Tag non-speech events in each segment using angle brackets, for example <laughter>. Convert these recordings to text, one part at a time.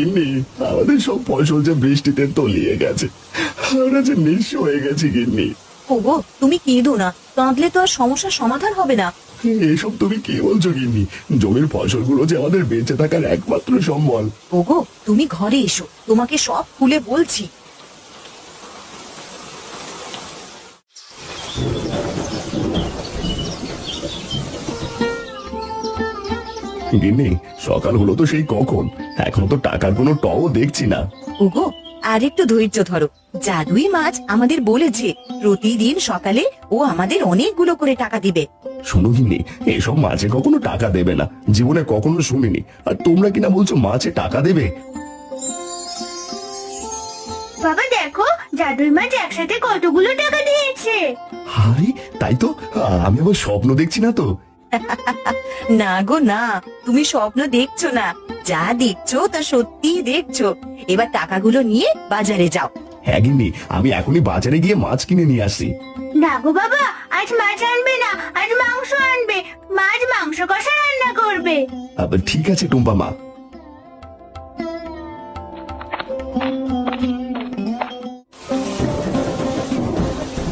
গিন্নি আমাদের সব ফসল যে বৃষ্টিতে তলিয়ে গেছে আমরা যে নিঃস্ব হয়ে গেছি গিন্নি। ওগো তুমি কেঁদো না কাঁদলে তো আর সমস্যার সমাধান হবে না। এসব তুমি কি বলছো গিন্নি? জমির ফসলগুলো যে আমাদের বেঁচে থাকার একমাত্র সম্বল। ওগো তুমি ঘরে এসো তোমাকে সব খুলে বলছি। গিন্নি সকাল হলো তো সেই কখন। এখনও তো টাকার কোনো টও দেখছি না। ওগো আর একটু ধৈর্য ধরো। জাদুই মাছ আমাদের বলেছে প্রতিদিন সকালে ও আমাদের অনেকগুলো করে টাকা দিবে। শোনো গিন্নি এসব মাছে কখনো টাকা দেবে না। জীবনে কখনো শুনিনি। আর তোমরা কিনা বলছো মাছে টাকা দেবে? বাবা দেখো জাদুই মাছ একসাথে কতগুলো টাকা দিয়েছে। হাই তাই তো? আমি আবার স্বপ্ন দেখছি না তো। <laughs> না গো না। তুমি স্বপ্ন দেখছ না। যা দেখছ তা সত্যিই দেখছ। এবার টাকাগুলো নিয়ে বাজারে যাও। হ্যাঁ গিন্নি আমি এখনই বাজারে গিয়ে মাছ কিনে নিয়ে আসি। না গো বাবা আজ মাছ আনবে না। আজ মাংস আনবে। মাছ মাংস কষা রান্না করবে। আবার ঠিক আছে টুম্পা মা।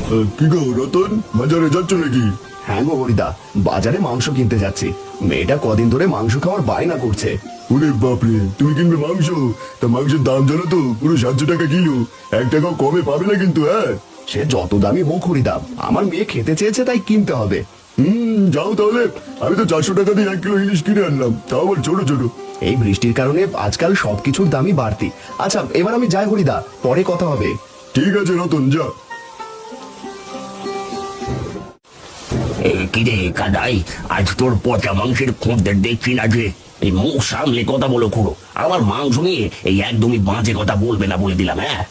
কি গো রতন? বাজারে যাচ্ছ নাকি? হ্যাঁ গো হরিদা বাজারে মাংস কিনতে যাচ্ছি। মেয়েটা কদিন ধরে মাংস খাওয়ার বায়না করছে। ওরে বাপরে তুমি কিনবে মাংস? তা মাংসের দাম জানো তো পুরো সাতশো টাকা কিলো। এক টাকাও কমে পাবে না কিন্তু হ্যাঁ? সে যত দামি হোক হরিদা আমার মেয়ে খেতে চেয়েছে তাই কিনতে হবে। হুম যাও তাহলে। আমি তো চারশো টাকা দিয়ে এক কিলো ইলিশ কিনে আনলাম তাও আবার ছোট ছোট। এই বৃষ্টির কারণে আজকাল সবকিছুর দামই বাড়তি। আচ্ছা এবার আমি যাই হরিদা পরে কথা হবে। ঠিক আছে রতন যা। কিরে কাদাই আজ তোর পচা মাংসের খোঁজদের দেখছি না যে। এই মুখ সামলে কথা বলো খুড়ো। আমার মাংস নিয়ে এই একদমই বাজে কথা বলবে না বলে দিলাম হ্যাঁ?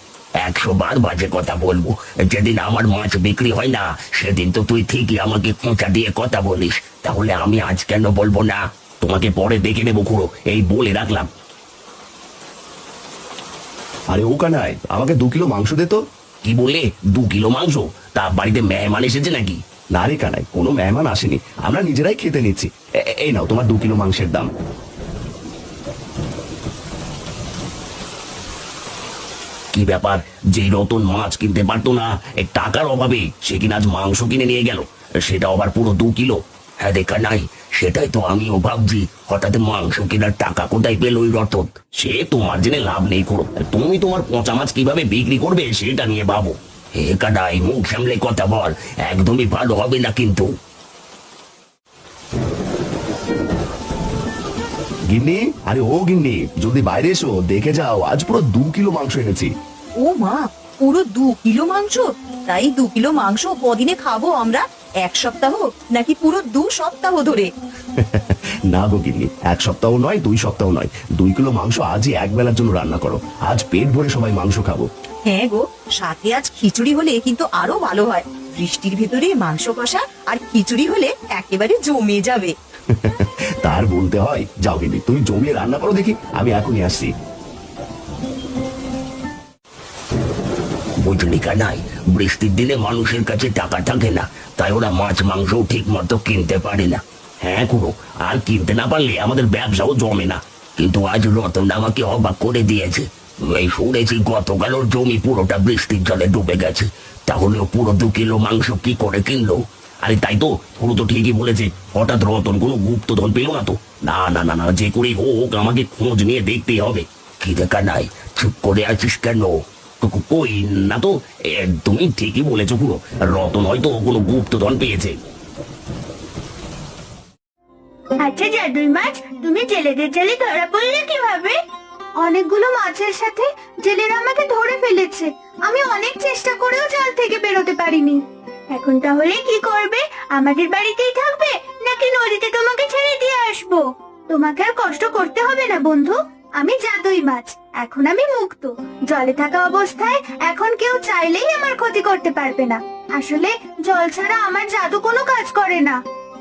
একশো বার বাজে কথা বলব। যেদিন আমার মাছ বিক্রি হয় না সেদিন তো তুই ঠিকই আমাকে খোঁচা দিয়ে কথা বলিস। তাহলে আমি আজ কেন বলব না? তোমাকে পরে দেখে নেব খুড়ো এই বলে রাখলাম। আরে ও কানাই আমাকে দু কিলো মাংস দে তো। কি বললে? দু কিলো মাংস? তা বাড়িতে মেহমান এসেছে নাকি? না রে কানাই কোনো মেহমান আসেনি। আমরা নিজেরাই খেতে নিচ্ছি। এ- এ- এই নাও তোমার দু কিলো মাংসের দাম। কি ব্যাপার? যে রতন মাছ কিনতে পারতো না এই টাকার অভাবে সে কিনা আজ মাংস কিনে নিয়ে গেল। সেটা আবার পুরো দু কিলো। হ্যাঁ দেখা, নাই, সেটাই তো আমিও ভাবছি। হঠাৎ মাংস কেনার টাকা কোথায় পেল ওই রতন? সে তোমার জেনে লাভ নেই করো তুমি তোমার পচা মাছ কীভাবে বিক্রি করবে সেটা নিয়ে ভাবো। কাদাই মুখ সামলে কথা বল একদমই ভালো হবে না কিন্তু। গিন্নি? আরে ও গিন্নি যদি বাইরে এসো দেখে যাও আজ পুরো দু কিলো মাংস এনেছি। ও মা পুরো দু কিলো মাংস? তাই দু কিলো মাংস কদিনে খাব আমরা? এক সপ্তাহ নাকি পুরো দু সপ্তাহ ধরে? <laughs> না গো গিন্নি এক সপ্তাহ নয় দুই সপ্তাহ নয়। দুই কিলো মাংস আজই এক বেলার জন্য রান্না করো। আজ পেট ভরে সবাই মাংস খাব। হ্যাঁ গো সাথে আজ খিচুড়ি হলে কিন্তু আরও ভালো হয়। বৃষ্টির ভেতরে মাংস কষা আর খিচুড়ি হলে একেবারে জমে যাবে। <laughs> তার বলতে হয় যাও গিন্নি তুমি জমিয়ে রান্না করো দেখি আমি এখনই আসছি। কানাই বৃষ্টির দিনে মানুষের কাছে টাকা থাকে না তাই ওরা মাছ মাংস ঠিক মতো কিনতে পারে না। হ্যাঁ কুড়ো আর কিনতে না পারলে আমাদের ব্যবসাও জমে না। কিন্তু আজ রতন আমাকে অবাক করে দিয়েছে। এই শুনেছি গতকাল ওর জমি পুরোটা বৃষ্টির জলে ডুবে গেছে। তাহলে ও পুরো দু কিলো মাংস কি করে কিনলো? আরে তাই তো, পুরো তো ঠিকই বলেছে। হঠাৎ রতন কোনো গুপ্তধন পেল না তো। না না না না, যে করেই হোক, আমাকে খোঁজ নিয়ে দেখতেই হবে। কি দেখা নাই? চুপ করে আছিস কেন? কই না তো? তুমি ঠিকই বলেছ পুরো। রতন হয়তো কোনো গুপ্তধন পেয়েছে। আচ্ছা জাদুই মাছ, তুমি জেলেদের জালে ধরা পড়লে কীভাবে? অনেকগুলো মাছের সাথে জেলেরা আমাকে ধরে ফেলেছে। আমি অনেক চেষ্টা করেও জাল থেকে বেরোতে পারিনি। এখন তাহলে কি করবে? আমাদের বাড়িতেই থাকবে? নাকি নদীতে তোমাকে ছেড়ে দিয়ে আসব? তোমাকে আর কষ্ট করতে হবে না, বন্ধু। আমি জাদুই মাছ, এখন আমি মুক্ত। জলে থাকা অবস্থায় এখন কেউ চাইলেই আমার ক্ষতি করতে পারবে না। আসলে জল ছাড়া আমার জাদু কোনো কাজ করে না।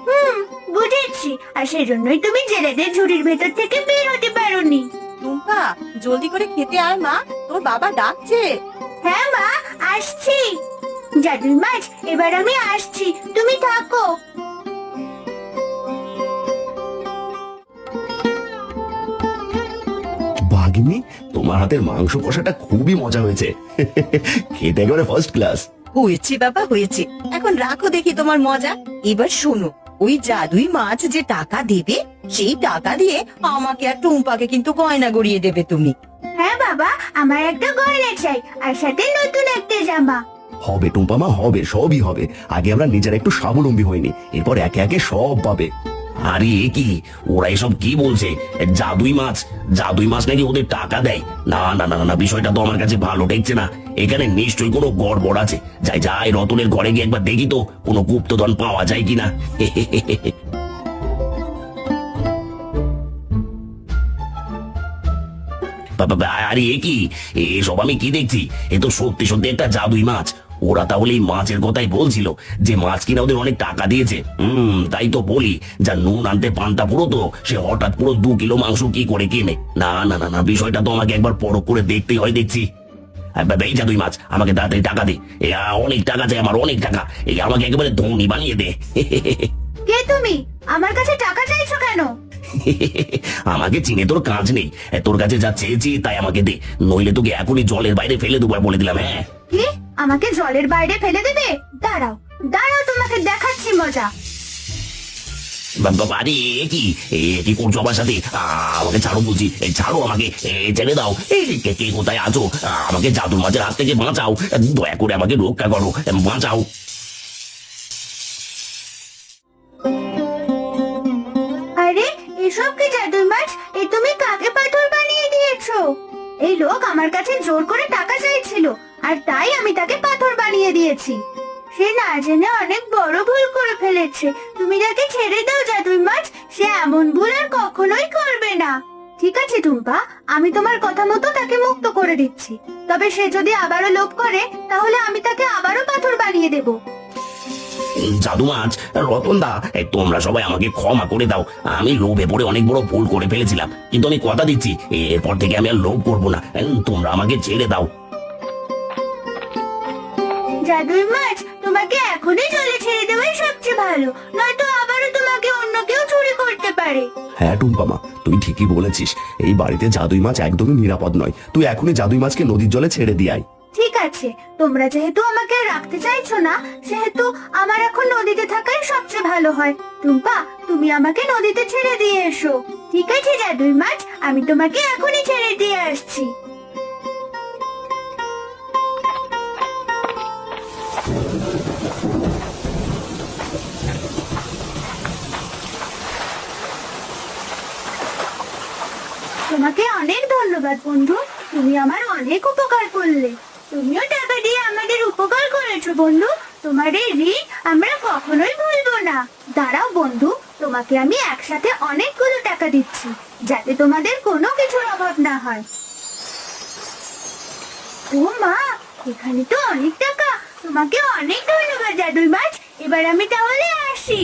হুম, বুঝেছি। আর সেজন্যই তুমি জেলেদের ঝুড়ির ভেতর থেকে বের হতে পারোনি। জলদি করে খেতে আয় মা। তোর বাবা ডাকছে। হ্যাঁ মা আসছি। জাদুই মাছ এবার আমি আসছি। তুমি থাকো। তোমার হাতের মাংস কষাটা খুবই মজা হয়েছে। খেতে একেবারে ফার্স্ট ক্লাস হয়েছে বাবা হয়েছে। এখন রাখো দেখি তোমার মজা। এবার শোনো। ওই জাদুই মাছ যে টাকা দেবে সেই টাকা দিয়ে আমাকে আর টুম্পাকে কিন্তু গয়না গড়িয়ে দেবে তুমি। হ্যাঁ বাবা আমার একটা গয়না চাই আর সাথে নতুন একটা জামা। হবে টুম্পা মা হবে সবই হবে। আগে আমরা নিজেরা একটু স্বাবলম্বী হইনি এরপর একে একে সব পাবে। আরে এ কি? ওরা এসব কি বলছে? জাদুই মাছ। জাদুই মাছ নাকি ওদের টাকা দেয়? না না না না, বিষয়টা তো আমার কাছে ভালো না। এখানে নিশ্চয়ই কোনো গড়বড় আছে। যাই যাই রতনের ঘরে গিয়ে একবার দেখি তো কোনো গুপ্তধন পাওয়া যায় কিনা। <laughs> আরে এ কি? এসব আমি কি দেখছি? এ তো সত্যি সত্যি একটা জাদুই মাছ। ওরা তাহলে এই মাছের কথাই বলছিল যে মাছ কিনা ওদের অনেক টাকা দিয়েছে। হুম তাই তো বলি যা নুন আনতে পান্তা পুরো তো সে হঠাৎ পুরো দু কিলো মাংস কি করে কেনে? না না না না বিষয়টা তো আমাকে একবার পরখ করে দেখতেই হয় দেখছি। এই জাদুই মাছ আমাকে তাড়াতাড়ি টাকা দে। অনেক টাকা চাই আমার অনেক টাকা। এই আমাকে একেবারে ধনী বানিয়ে দে। কে তুমি? আমার কাছে টাকা চাইছো কেন? <laughs> আমাকে চিনে তোর কাজ নেই। তোর কাছে যা চেয়েছি তাই আমাকে দে। নইলে তোকে এখনই জলের বাইরে ফেলে দেবো বলে দিলাম হ্যাঁ। আমাকে জলের বাইরে ফেলে দেবে? দাঁড়াও দাঁড়াও তোমাকে দেখাচ্ছি মজা। বা- বা- কি? কি করছ আমার সাথে? আমাকে ছাড়ো ছাড়ো আমাকে ছেড়ে দাও। কে কে কোথায় আছো? আমাকে জাদুর মাঝের হাত থেকে বাঁচাও। দয়া করে আমাকে রক্ষা করো বাঁচাও। আরে এসব কি জাদুই মাছ? এ তুমি কাকে পাথর বানিয়ে দিয়েছ? এই লোক আমার কাছে জোর করে টাকা আর তাই আমি তাকে পাথর বানিয়ে দিয়েছি। সে না জেনে অনেক বড় ভুল করে ফেলেছে। তুমি তাকে ছেড়ে দাও, জাদুই মাছ। সে এমন ভুল আর কখনোই করবে না। ঠিক আছে, টুম্পা, আমি তোমার কথা মতো তাকে মুক্ত করে দিচ্ছি। তবে সে যদি আবারও লোভ করে, তাহলে আমি তাকে আবারও পাথর বানিয়ে দেবো। জাদু মাছ, রতন দা তোমরা সবাই আমাকে ক্ষমা করে দাও। আমি লোভে পড়ে অনেক বড় ভুল করে ফেলেছিলাম। কিন্তু আমি কথা দিচ্ছি, এরপর থেকে আমি আর লোভ করব না। তোমরা আমাকে ছেড়ে দাও। জাদুই মাছ তোমাকে এখনই জলে ছেড়ে দেওয়াই সবচেয়ে ভালো নয়তো আবারও তোমাকে অন্য কেউ চুরি করতে পারে। হ্যাঁ টুম্পা মা তুই ঠিকই বলেছিস। এই বাড়িতে জাদুই মাছ একদমই নিরাপদ নয়। তুই এখনই জাদুই মাছকে নদীর জলে ছেড়ে দিয়ে আয়। ঠিক আছে তোমরা যেহেতু আমাকে রাখতে চাইছো না সেহেতু আমার এখন নদীতে থাকাই সবচেয়ে ভালো হয়। টুম্পা তুমি আমাকে নদীতে ছেড়ে দিয়ে এসো। ঠিক আছে জাদুই মাছ আমি তোমাকে এখনই ছেড়ে দিয়ে আসছি। তোমাকে অনেক ধন্যবাদ, বন্ধু। তুমি আমার অনেক উপকার করলে। তুমিও টাকা দিয়ে আমাদের উপকার করেছ, বন্ধু। তোমার এই ঋণ আমরা কখনোই ভুলবো না। দাঁড়াও, বন্ধু। তোমাকে আমি একসাথে অনেকগুলো টাকা দিচ্ছি, যাতে তোমাদের কোনো কিছুর অভাব না হয়। ও মা, এখানে তো অনেক টাকা। তোমাকে অনেক ধন্যবাদ জাদুই মাছ। এবার আমি তাহলে আসি।